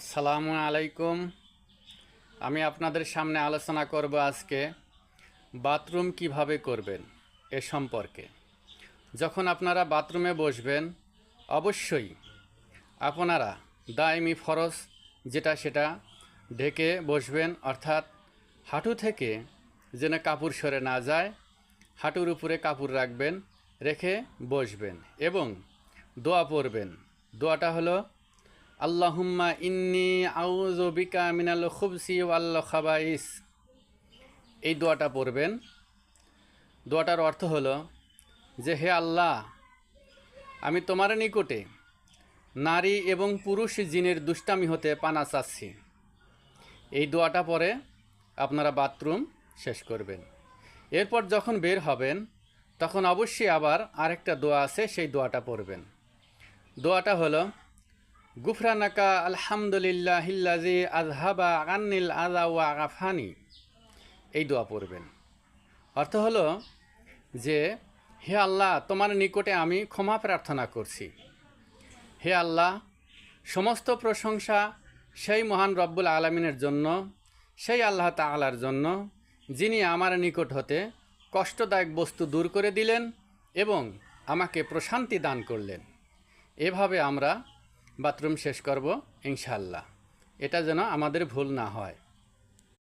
আসসালামু আলাইকুম। আমি আপনাদের সামনে আলোচনা করব আজকে বাথরুম কীভাবে করবেন এ সম্পর্কে। যখন আপনারা বাথরুমে বসবেন, অবশ্যই আপনারা দায়মি ফরজ যেটা সেটা ঢেকে বসবেন, অর্থাৎ হাঁটু থেকে যেন কাপড় সরে না যায়, হাঁটুর উপরে কাপড় রাখবেন, রেখে বসবেন এবং দোয়া পড়বেন। দোয়াটা হলো আল্লাহুম্মা ইন্নি আউযু বিকা মিনাল খুবসি ওয়াল খাবাইস। এই দোয়াটা পড়বেন। দোয়াটার অর্থ হলো যে, হে আল্লাহ, আমি তোমার নিকটে নারী এবং পুরুষ জিনের দুষ্টামি হতে পানা চাচ্ছি। এই দোয়াটা পরে আপনারা বাথরুম শেষ করবেন। এরপর যখন বের হবেন, তখন অবশ্যই আবার আরেকটা দোয়া আছে, সেই দোয়াটা পড়বেন। দোয়াটা হলো গুফরানাকা আলহামদুলিল্লাহ হিল্লাজি আজহাবা আন্নিল আজা ওয়া আগাফানি এই দোয়া পড়বেন। অর্থ হলো যে, হে আল্লাহ, তোমার নিকটে আমি ক্ষমা প্রার্থনা করছি। হে আল্লাহ, সমস্ত প্রশংসা সেই মহান রব্বুল আলমিনের জন্য, সেই আল্লাহ তাআলার জন্য, যিনি আমার নিকট হতে কষ্টদায়ক বস্তু দূর করে দিলেন এবং আমাকে প্রশান্তি দান করলেন। এভাবে আমরা বাথরুম শেষ করব ইনশাল্লাহ এটা যেন আমাদের ভুল না হয়।